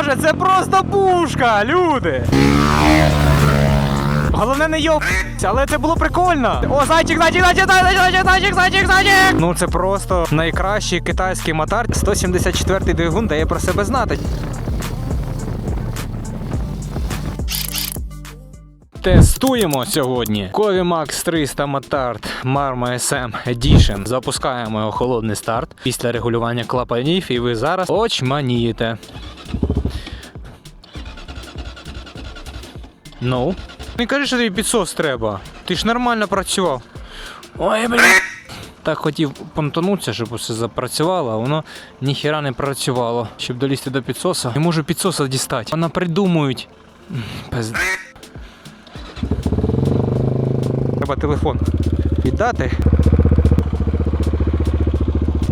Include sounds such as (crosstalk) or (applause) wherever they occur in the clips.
боже, це просто пушка, люди! Головне не йоб, але це було прикольно. О, зайчик, зайчик, зайчик, зайчик, зайчик, зайчик, зайчик, зайчик. Ну це просто найкращий китайський мотар. 174-й двигун дає про себе знати. Тестуємо сьогодні Кові Max 300 Мотард Marma SM Edition. Запускаємо його холодний старт після регулювання клапанів, і ви зараз очманієте. Ну. Не кажи, що тобі підсос треба. Ти ж нормально працював. Ой, блін. Так хотів понтонутися, щоб усе запрацювало, а воно ніхіра не працювало. Щоб долізти до підсоса. Не можу підсоса дістати. Вона придумують. Пизд... Треба телефон віддати.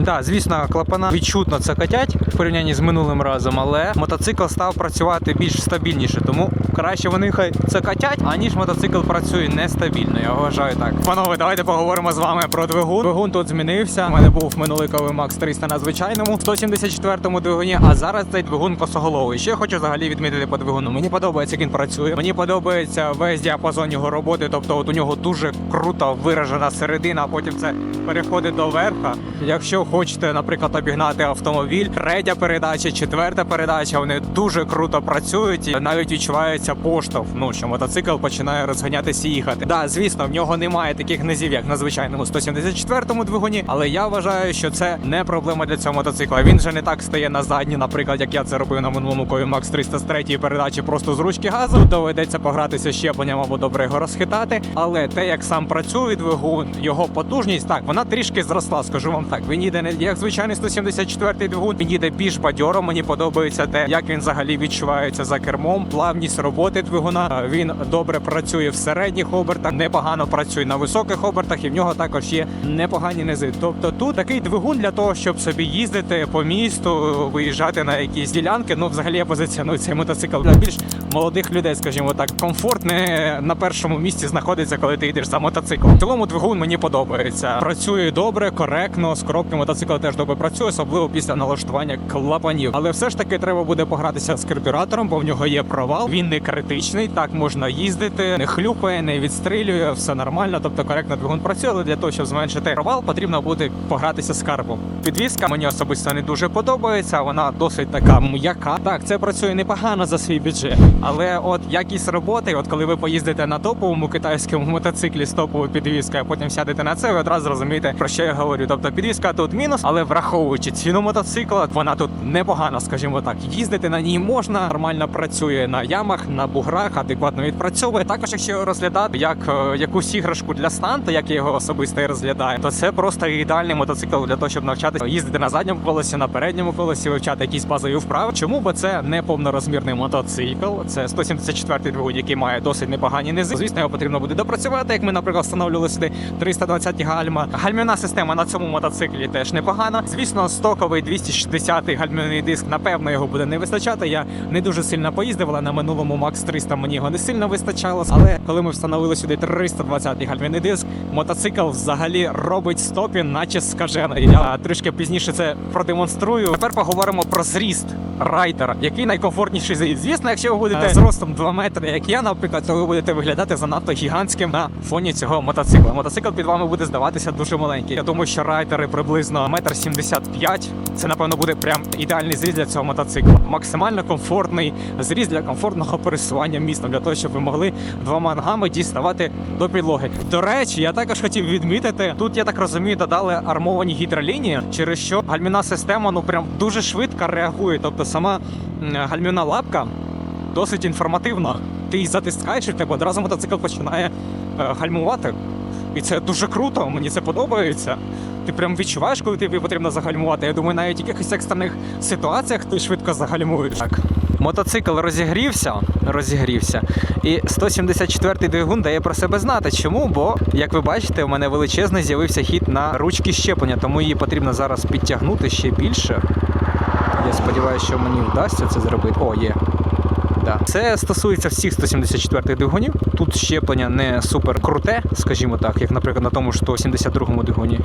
Так, звісно, клапана відчутно цокотять в порівнянні з минулим разом, але мотоцикл став працювати більш стабільніше, тому краще вони хай цокотять, аніж мотоцикл працює нестабільно. Я вважаю так. Панове, давайте поговоримо з вами про двигун. Двигун тут змінився. У мене був минулий Max 300 на звичайному, 174-му двигуні, а зараз цей двигун косоголовий. Ще хочу взагалі відмітити по двигуну. Мені подобається, як він працює. Мені подобається весь діапазон його роботи. Тобто, от у нього дуже круто виражена середина, а потім це переходить до верха. Якщо хочете, наприклад, обігнати автомобіль, третя передача, четверта передача, вони дуже круто працюють і навіть відчувається поштовх. Ну що мотоцикл починає розганятися і їхати. Да, звісно, в нього немає таких низів, як на звичайному 174-му двигуні, але я вважаю, що це не проблема для цього мотоцикла. Він же не так стає на задні, наприклад, як я це робив на минулому Кові Max 300 з третьої передачі, просто з ручки газу. Доведеться погратися щепленням або добре його розхитати. Але те, як сам працює двигун, його потужність, так вона трішки зросла. Скажу вам так. Він їде не як звичайний 174-й двигун. Він їде більш бадьоро. Мені подобається те, як він взагалі відчувається за кермом, плавність роботи двигуна. Він добре працює в середніх обертах, непогано працює на високих обертах, і в нього також є непогані низи. Тобто тут такий двигун для того, щоб собі їздити по місту, виїжджати на якісь ділянки. Ну, взагалі я позиціоную цей мотоцикл для більш молодих людей, скажімо так, комфорт не на першому місці знаходиться, коли ти йдеш за мотоциклом. В цілому двигун мені подобається. Працює добре, коректно. З коробки мотоцикл теж добре працює, особливо після налаштування клапанів. Але все ж таки треба буде погратися з карбюратором, бо в нього є провал. Він не критичний, так можна їздити, не хлюпає, не відстрілює, все нормально. Тобто коректно двигун працює, але для того, щоб зменшити провал, потрібно буде погратися з карбом. Підвізка мені особисто не дуже подобається. Вона досить така м'яка. Так, це працює непогано за свій бюджет. Але от якість роботи, от коли ви поїздите на топовому китайському мотоциклі з топовою підвіскою, а потім сядете на це, ви одразу зрозумієте, про що я говорю. Тобто підвізка тут мінус, але враховуючи ціну мотоцикла, вона тут непогана, скажімо так. Їздити на ній можна, нормально працює на ямах, на буграх, адекватно відпрацьовує. Також, якщо розглядати як е, якусь іграшку для станту, як я його особисто розглядаю, то це просто ідеальний мотоцикл для того, щоб навчатися їздити на задньому колесі, на передньому колесі, вивчати якісь базові вправи. Чому? Бо це не повнорозмірний мотоцикл, це 174-й двигун, який має досить непогані низи. Звісно, його потрібно буде допрацювати. Як ми, наприклад, встановлювали сюди 320 гальма. Гальмівна система на цьому мотоциклі теж непогана. Звісно, стоковий 260-й гальмівний диск, напевно, його буде не вистачати. Я не дуже сильно поїздив, але на минулому Max 300 мені його не сильно вистачало. Але коли ми встановили сюди 320-й гальмівний диск, мотоцикл взагалі робить стопі, наче скажений. Я трішки пізніше це продемонструю. Тепер поговоримо про зріст райдера, який найкомфортніший зріст. Звісно, якщо ви будете з ростом 2 метри, як я, наприклад, то ви будете виглядати занадто гігантським на фоні цього мотоцикла. Мотоцикл під вами буде здаватися дуже маленький. Я думаю, що райдери приблизно метр 75. Це напевно буде прям ідеальний зріз для цього мотоцикла. Максимально комфортний зріз для комфортного пересування містом, для того, щоб ви могли двома ногами діставати до підлоги. До речі, я також хотів відмітити, тут я так розумію, додали армовані гідролінії, через що гальмівна система ну прям дуже швидко реагує. Тобто сама м, гальмівна лапка досить інформативна. Ти її затискаєш і тебе одразу мотоцикл починає е, гальмувати. І це дуже круто, мені це подобається. Ти прям відчуваєш, коли тобі потрібно загальмувати. Я думаю, навіть в якихось екстрених ситуаціях ти швидко загальмуєш. Так. Мотоцикл розігрівся, розігрівся, і 174-й двигун дає про себе знати. Чому? Бо, як ви бачите, у мене величезний з'явився хід на ручки щеплення, тому її потрібно зараз підтягнути ще більше. Я сподіваюся, що мені вдасться це зробити. О, є. Да. Це стосується всіх 174 двигунів. Тут щеплення не супер круте, скажімо так, як, наприклад, на тому ж 172 двигуні.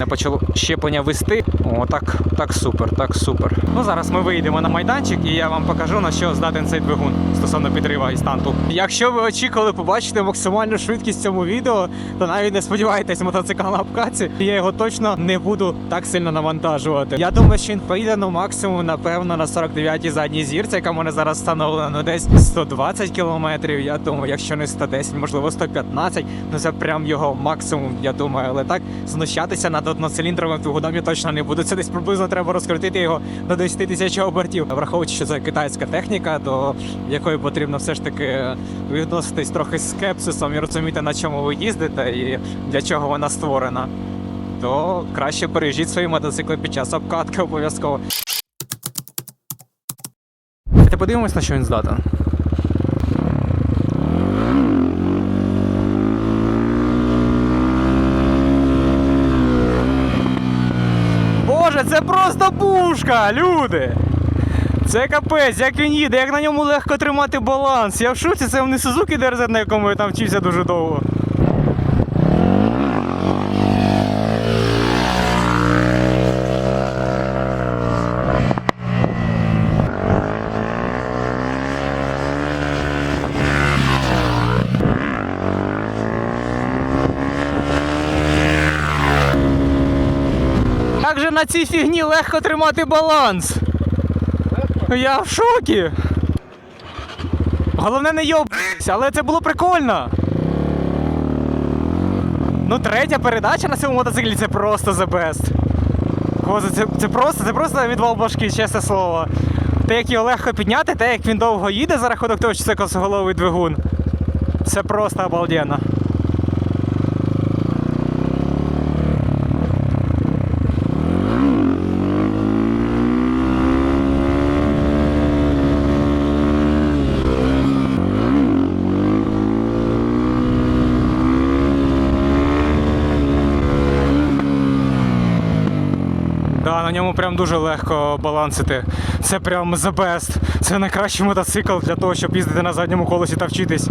Не почало щеплення вести. О, так, так супер, так супер. Ну зараз ми вийдемо на майданчик і я вам покажу на що здатен цей двигун стосовно підрива і станту. Якщо ви очікували побачити максимальну швидкість цьому відео, то навіть не сподівайтесь мотоцикл на обкатці. Я його точно не буду так сильно навантажувати. Я думаю, що він поїде ну максимум, напевно, на 49-й задній зірці, яка мене зараз встановлена ну, десь 120 кілометрів. Я думаю, якщо не 110, можливо 115, ну це прям його максимум, я думаю. Але так знущатися над одноциліндровим двигуном точно не буду. Це десь приблизно треба розкрутити його до 10 тисяч обертів. Враховуючи, що це китайська техніка, до якої потрібно все ж таки відноситись трохи з скепсисом і розуміти, на чому ви їздите і для чого вона створена. То краще переїжджіть свої мотоцикли під час обкатки обов'язково. Давайте подивимось, на що він здатен. Боже, це просто пушка, люди! Це капець, як він їде, як на ньому легко тримати баланс. Я в шоці, це не Сузуки ДРЗ, на якому я там вчився дуже довго. Як же на цій фігні легко тримати баланс? Я в шокі. Головне не йобатися, але це було прикольно. Ну, третя передача на цьому мотоциклі це просто the best. Коза, це, це просто, це просто відвал башки, чесне слово. Те, як його легко підняти, те, як він довго їде за рахунок того, що це косоголовий двигун. Це просто обалденно. Да, на ньому прям дуже легко балансити. Це прям the best. Це найкращий мотоцикл для того, щоб їздити на задньому колесі та вчитись.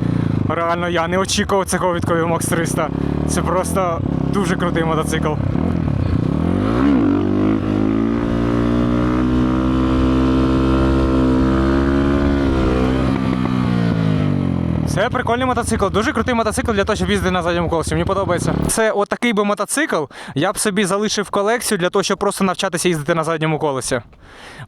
Реально, я не очікував цього від Max 300. Це просто дуже крутий мотоцикл. Це прикольний мотоцикл, дуже крутий мотоцикл для того, щоб їздити на задньому колесі. Мені подобається. Це отакий би мотоцикл. Я б собі залишив колекцію для того, щоб просто навчатися їздити на задньому колесі.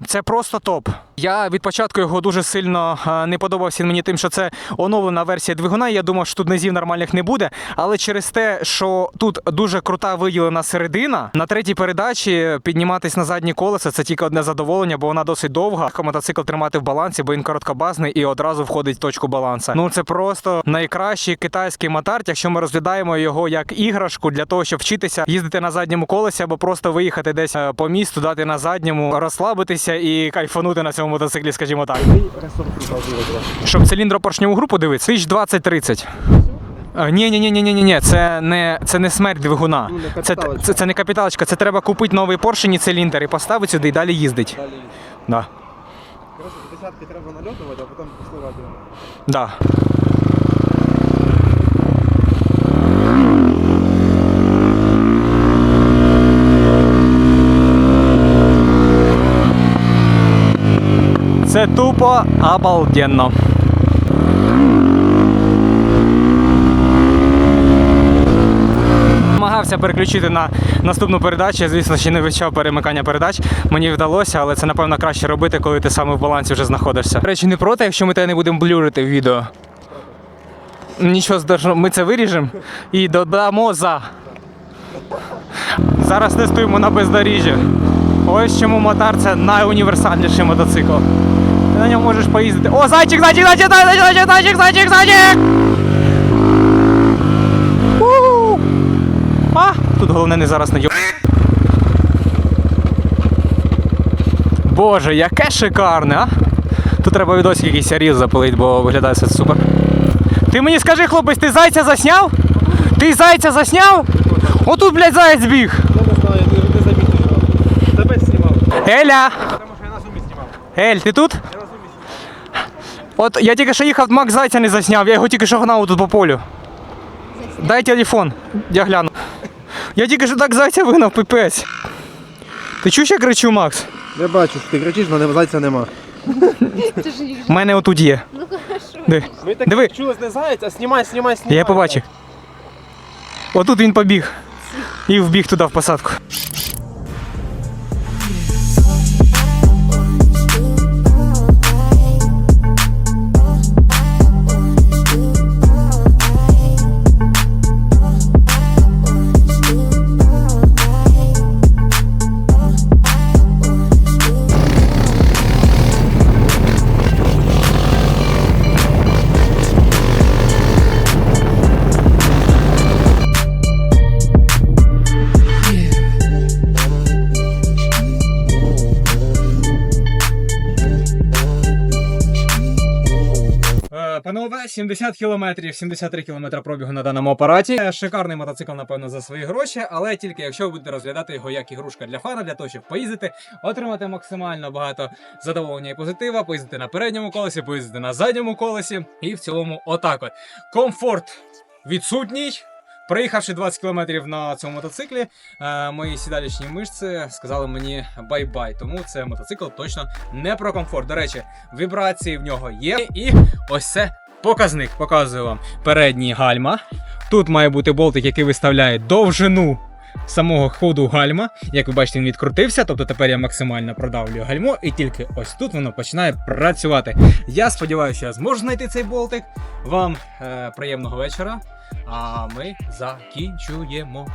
Це просто топ. Я від початку його дуже сильно е, не подобався мені тим, що це оновлена версія двигуна. Я думав, що тут низів нормальних не буде. Але через те, що тут дуже крута виділена середина, на третій передачі підніматись на задні колеса це тільки одне задоволення, бо вона досить довга. Мотоцикл тримати в балансі, бо він короткобазний і одразу входить в точку баланса. Ну це просто найкращий китайський мотард, якщо ми розглядаємо його як іграшку для того, щоб вчитися їздити на задньому колесі або просто виїхати десь е, по місту, дати на задньому, розслабитися і кайфанути на цьому мотоциклі, скажімо так. Щоб циліндропоршневу групу дивитися, 1020-30. Ні, ні, ні, ні, ні, ні, ні, це не це не смерть двигуна. Ну, Це, це, це не капіталочка, це треба купити новий поршень і циліндр і поставити сюди і далі їздить. Далі. Да. Коротше, десятки треба нальотувати, а потім пішли. Да. Це тупо обалденно. Намагався переключити на наступну передачу. Я, звісно, ще не вивчав перемикання передач. Мені вдалося, але це напевно краще робити, коли ти саме в балансі вже знаходишся. До речі, не проти, якщо ми тебе не будемо блюрити в відео. Нічого страшного, ми це виріжемо і додамо за. Зараз тестуємо на бездоріжжі. Ось чому мотар це найуніверсальніший мотоцикл. На ньому можеш поїздити. О, зайчик, зайчик, зайчик, зайчик, зайчик, зайчик, зайчик, зайчик! А, тут головне не зараз не йо. Боже, яке шикарне, а? Тут треба відосик якийсь різ запилити, бо виглядає все супер. Ти мені скажи, хлопець, ти зайця засняв? Ти зайця засняв? Отут, блядь, заяць біг. Я. Тебе знімав. Еля! Ель, ти тут? Я на зумі знімав. От я тільки що їхав, Макс зайця не засняв, я його тільки що гнав тут по полю. Дай телефон, я гляну. Я тільки що так зайця вигнав, пипець. Ти чуєш, я кричу, Макс? Я бачу, що ти кричиш, але зайця нема. (laughs) У мене отут є. Ну хорошо. Ви так Диви. чулись не заяць, а знімай, знімай, знімай. Я побачив. Отут він побіг. І вбіг туди в посадку. Панове, 70 кілометрів, 73 кілометри пробігу на даному апараті. Шикарний мотоцикл, напевно, за свої гроші, але тільки якщо ви будете розглядати його як ігрушка для фана, для того, щоб поїздити, отримати максимально багато задоволення і позитива, поїздити на передньому колесі, поїздити на задньому колесі, і в цілому отак от. Комфорт відсутній. Приїхавши 20 кілометрів на цьому мотоциклі, е, мої сідалічні мишці сказали мені бай-бай. Тому це мотоцикл точно не про комфорт. До речі, вібрації в нього є, і ось це показник. Показую вам передні гальма. Тут має бути болтик, який виставляє довжину самого ходу гальма. Як ви бачите, він відкрутився, тобто тепер я максимально продавлюю гальмо, і тільки ось тут воно починає працювати. Я сподіваюся, я зможу знайти цей болтик. Вам е, приємного вечора. А ми закінчуємо.